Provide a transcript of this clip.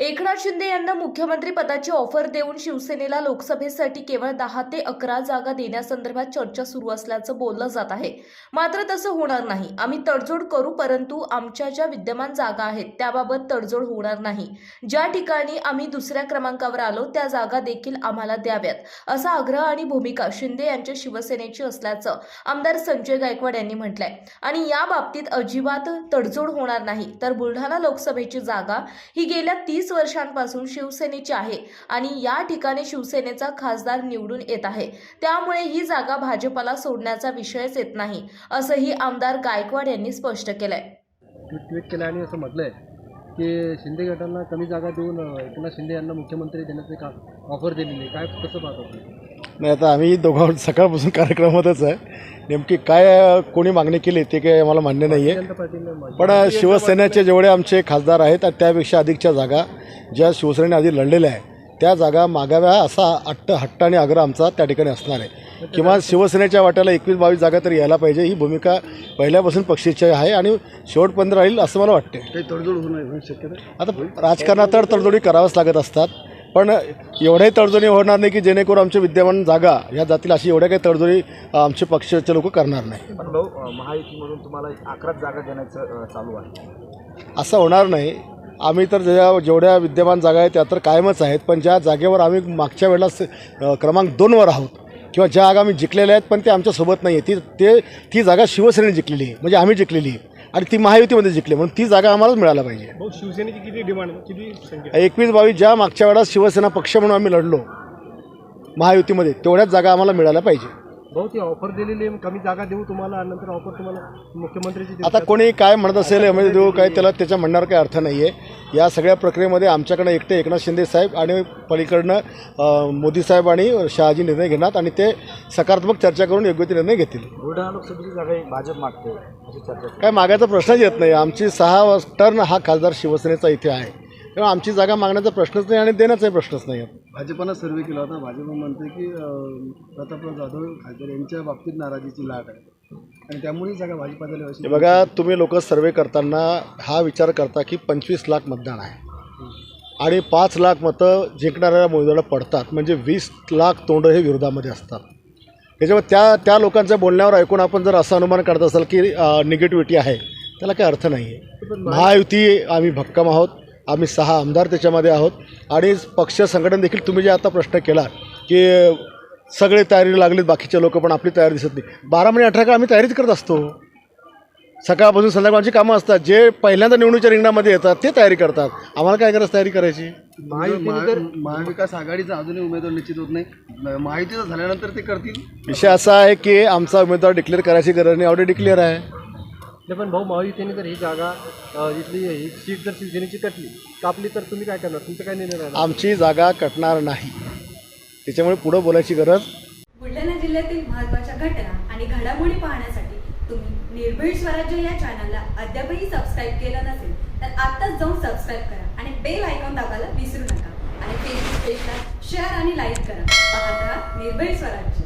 एकनाथ शिंदे यांना मुख्यमंत्री पदाची ऑफर देऊन शिवसेनेला लोकसभेसाठी केवळ दहा ते अकरा जागा देण्यासंदर्भात चर्चा सुरू असल्याचं बोललं जात आहे. मात्र तसं होणार नाही. आम्ही तडजोड करू परंतु आमच्या ज्या विद्यमान जागा आहेत त्याबाबत तडजोड होणार नाही. ज्या ठिकाणी आम्ही दुसऱ्या क्रमांकावर आलो त्या जागा देखील आम्हाला द्याव्यात असा आग्रह आणि भूमिका शिंदे यांच्या शिवसेनेची असल्याचं आमदार संजय गायकवाड यांनी म्हटलंय. आणि या बाबतीत अजिबात तडजोड होणार नाही. तर बुलढाणा लोकसभेची जागा ही गेल्या तीस वर्षांपासून शिवसेनेची आहे आणि या ठिकाणी शिवसेनेचा खासदार निवडून येत आहे. त्यामुळे ही जागा भाजपला सोडण्याचा विषयच येत नाही असंही आमदार गायकवाड यांनी स्पष्ट केलंय. ट्विट केलं आणि असं म्हटलंय की शिंदे गटांना कमी जागा देऊन एकनाथ शिंदे यांना मुख्यमंत्री देण्याचे का ऑफर दिलेली काय कसं पाहतो नाही आता आम्ही दोघांवर सकाळपासून कार्यक्रमातच आहे. नेमकी काय कोणी मागणी केली ते काही आम्हाला मान्य नाही आहे पण शिवसेनेचे जेवढे आमचे खासदार आहेत त्यापेक्षा अधिकच्या जागा ज्या शिवसेनेने आधी लढलेल्या आहे त्या जागा मागाव्या असा हट्ट हट्ट आणि आग्रह आमचा त्या ठिकाणी असणार आहे. किंवा शिवसेनेच्या वाट्याला एकवीस बावीस जागा तरी यायला पाहिजे ही भूमिका पहिल्यापासून पक्षाची आहे आणि शेवटपर्यंत राहील असं मला वाटते तडजोड होणार आता राजकारणात तर तडजोडी कराव्याच लागत असतात. पण एवढ्याही तडजोडी होणार नाही की जेणेकरून आमच्या विद्यमान जागा ह्या जातील अशी एवढ्या काही तडजोडी आमचे पक्षाचे लोक करणार नाही. पण भाऊ अ, महायुतीमधून तुम्हाला अकरा जागा देण्याचं चालू आहे. असं होणार नाही. आम्ही तर ज्या जेवढ्या विद्यमान जागा आहेत त्या तर कायमच आहेत. पण ज्या जागेवर आम्ही मागच्या वेळेला क्रमांक दोनवर आहोत किंवा ज्या जागा आम्ही जिंकलेल्या आहेत पण ते आमच्यासोबत नाही आहे ती ते ती जागा शिवसेनेने जिंकलेली आहे. म्हणजे आम्ही जिंकलेली आहे. आणि ती महायुतीमध्ये जिंकली म्हणून ती जागा आम्हालाच मिळायला पाहिजे. भाऊ शिवसेनेची किती डिमांड किती संख्या? एकवीस बावीस ज्या मागच्या वेळेला शिवसेना पक्ष म्हणून आम्ही लढलो महायुतीमध्ये तेवढ्याच जागा आम्हाला मिळायला पाहिजे. भाऊ ती ऑफर दिलेली आहे कमी जागा देऊ तुम्हाला नंतर ऑफर तुम्हाला मुख्यमंत्रीची देऊ. आता कोणी काय म्हणत असेल एम देऊ काय त्याला त्याच्या म्हणण्यावर काही अर्थ नाही आहे या सगळ्या प्रक्रियेमध्ये आमच्याकडे एकटे एकनाथ शिंदे साहेब आणि पलीकडनं मोदी साहेब आणि शहाजी निर्णय घेणार आणि ते सकारात्मक चर्चा करून योग्य ते निर्णय घेतील. बुलढाणा लोकसभेची जागा भाजप मागते काय मागायचा प्रश्नच येत नाही. आमची सहा टर्न हा खासदार शिवसेनेचा इथे आहे. तेव्हा आमची जागा मागण्याचा प्रश्नच नाही आणि देण्याचाही प्रश्नच नाही. आहे भाजपनं सर्वे केला होता. भाजप म्हणते की अं, प्रतापराव जाधव खासदार यांच्या बाबतीत नाराजीची लाट आहे. आणि त्यामुळे ही जागा अशी हे बघा तुम्ही लोक सर्वे करताना हा विचार करता की पंचवीस लाख मतदान आहे. आणि पाच लाख मतं जिंकणाऱ्या उमेदवाराला पडतात. म्हणजे वीस लाख तोंड हे विरोधामध्ये असतात. त्याच्यामुळे त्या त्या लोकांच्या बोलण्यावर ऐकून आपण जर असं अनुमान करत असाल की निगेटिव्हिटी आहे त्याला काही अर्थ नाही आहे महायुती आम्ही भक्कम आहोत. आम्ही सहा आमदार त्याच्यामध्ये आहोत. आणि पक्ष संघटन देखील तुम्ही जे आता प्रश्न केला की सगळे तयारीला लागलेत बाकीचे लोक पण आपली तयारी दिसत नाही. बारा महिने अठरा काळ आम्ही तयारीच करत असतो. सकाळपासून संध्याकाळची कामं असतात जे पहिल्यांदा निवडणुकीच्या रिंगणामध्ये येतात ते तयारी करतात. आम्हाला काय गरज तयारी करायची? महाविकास आघाडीचा अजूनही उमेदवार निश्चित होत नाही. महायुतीचा झाल्यानंतर ते करतील. विषय असा आहे की आमचा उमेदवार डिक्लेअर करायची गरज नाही ऑलरेडी डिक्लेअर आहे. नाही पण भाऊ महायुतीने जर ही जागा अं, इथली ही सीट जर शिवसेनेची कटली कापली तर तुम्ही काय करणार? तुमचं काय निर्णय राहणार? आमची जागा कटणार नाही. त्याच्यामुळे पुढं बोलायची गरज बुलढाणा जिल्ह्यातील महत्त्वाच्या घटना आणि घडामोडी पाहण्यासाठी तुम्ही निर्भीड स्वराज्य या चॅनलला अद्यापही सबस्क्राईब केलं नसेल तर आत्ताच जाऊन सबस्क्राईब करा आणि बेल आयकॉन दाबायला विसरू नका. आणि फेसबुक पेजला शेअर आणि लाईक करा. पाहत राहा निर्भीड स्वराज्य.